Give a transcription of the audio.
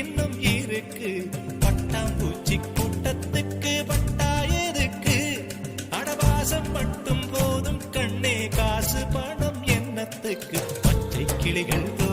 இன்னும் இருக்கு. பட்டாம்பூச்சி கூட்டத்துக்கு பட்டா எதுக்கு? அடவாசம் மட்டும் போதும் கண்ணே காசு பணம் என்னத்துக்கு? பச்சை கிளிகள் தோளோடு